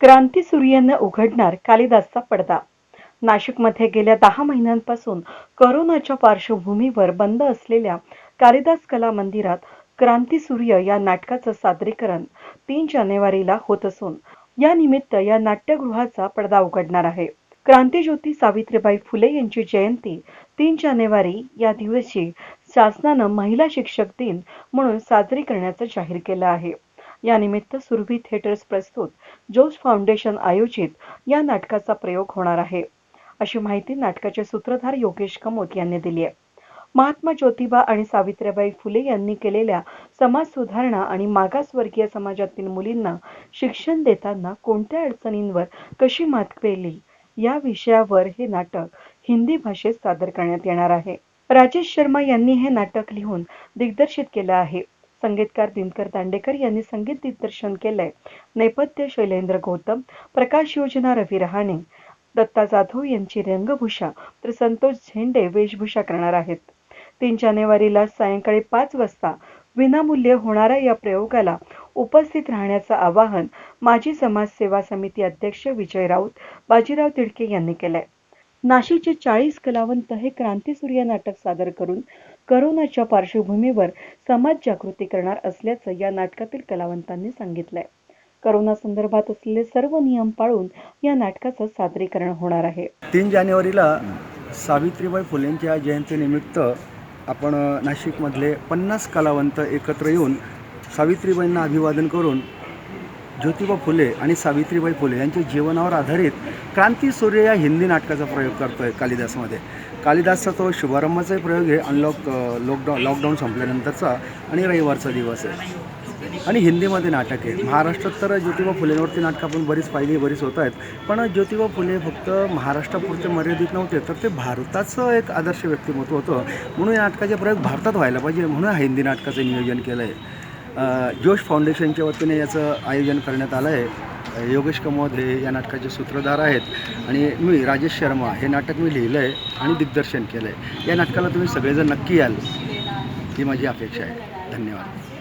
क्रांतीसूर्यानं उघडणार कालिदासचा पडदा. नाशिकमध्ये गेल्या दहा महिन्यांपासून करोनाच्या पार्श्वभूमीवर बंद असलेल्या कालिदास कला मंदिरात क्रांतीसूर्य या नाटकाचं सादरीकरण तीन जानेवारीला होत असून या निमित्त या नाट्यगृहाचा पडदा उघडणार आहे. क्रांतीज्योती सावित्रीबाई फुले यांची जयंती तीन जानेवारी या दिवशी शासनानं महिला शिक्षक दिन म्हणून साजरी करण्याचं जाहीर केलं आहे. या निमित्त सुरभी थिएटर्स प्रस्तुत जोश फाउंडेशन आयोजित या नाटकाचा प्रयोग होणार आहे. अशी माहिती नाटकाचे सूत्रधार योगेश कमोत यांनी दिली आहे. महात्मा ज्योतिबा आणि सावित्रीबाई फुले यांनी केलेल्या समाज सुधारणा आणि मागासवर्गीय समाजातील मुलींना शिक्षण देताना कोणत्या अडचणींवर कशी मात केली या विषयावर हे नाटक हिंदी भाषेत सादर करण्यात येणार आहे. राजेश शर्मा यांनी हे नाटक लिहून दिग्दर्शित केलं आहे. संगीतकार दिनकर दांडेकर यांनी संगीत दिग्दर्शन केलंय. नेपथ्य शैलेंद्र गौतम प्रकाश योजना रवी रहाणे दत्ता जाधव यांची रंगभूषा तर संतोष झेंडे वेशभूषा करणार आहेत. तीन जानेवारीला सायंकाळी पाच वाजता विनामूल्य होणाऱ्या या प्रयोगाला उपस्थित राहण्याचं आवाहन माजी समाजसेवा समिती अध्यक्ष विजय राऊत बाजीराव तिडके यांनी केलंय. नाशिकचे चाळीस कलावंत हे क्रांतीसूर्य नाटक सादर करून करोनाच्या पार्श्वभूमीवर समाज जागृती करणार असल्याचं या नाटकातील कलावंतांनी सांगितलंय. करोना संदर्भात असलेले सर्व नियम पाळून या नाटकाचं सादरीकरण होणार आहे. तीन जानेवारीला सावित्रीबाई फुलेंच्या जयंतीनिमित्त आपण नाशिकमधले पन्नास कलावंत एकत्र येऊन सावित्रीबाईंना अभिवादन करून ज्योतिबा फुले आणि सावित्रीबाई फुले यांच्या जीवनावर आधारित क्रांती सूर्य या हिंदी नाटकाचा प्रयोग करतो आहे कालिदासमध्ये. कालिदासचा तो शुभारंभाचाही प्रयोग आहे. अनलॉक लॉकडाऊन लॉकडाऊन संपल्यानंतरचा आणि रविवारचा दिवस आहे. आणि हिंदीमध्ये नाटक आहे. महाराष्ट्रात तर ज्योतिबा फुलेंवरती नाटकं आपण बरीच पाहिली बरीच होत आहेत. पण ज्योतिबा फुले फक्त महाराष्ट्रापुरते मर्यादित नव्हते तर ते भारताचं एक आदर्श व्यक्तिमत्व होतं. म्हणून या नाटकाचे प्रयोग भारतात व्हायला पाहिजे म्हणून हा हिंदी नाटकाचं नियोजन केलं आहे जोश फाउंडेशनच्या वतीने याचं आयोजन करण्यात आलं आहे. योगेश कमोद हे या नाटकाचे सूत्रधार आहेत. आणि मी राजेश शर्मा हे नाटक मी लिहिलं आहे आणि दिग्दर्शन केलं आहे या नाटकाला तुम्ही सगळेजण नक्की याल ही माझी अपेक्षा आहे. धन्यवाद.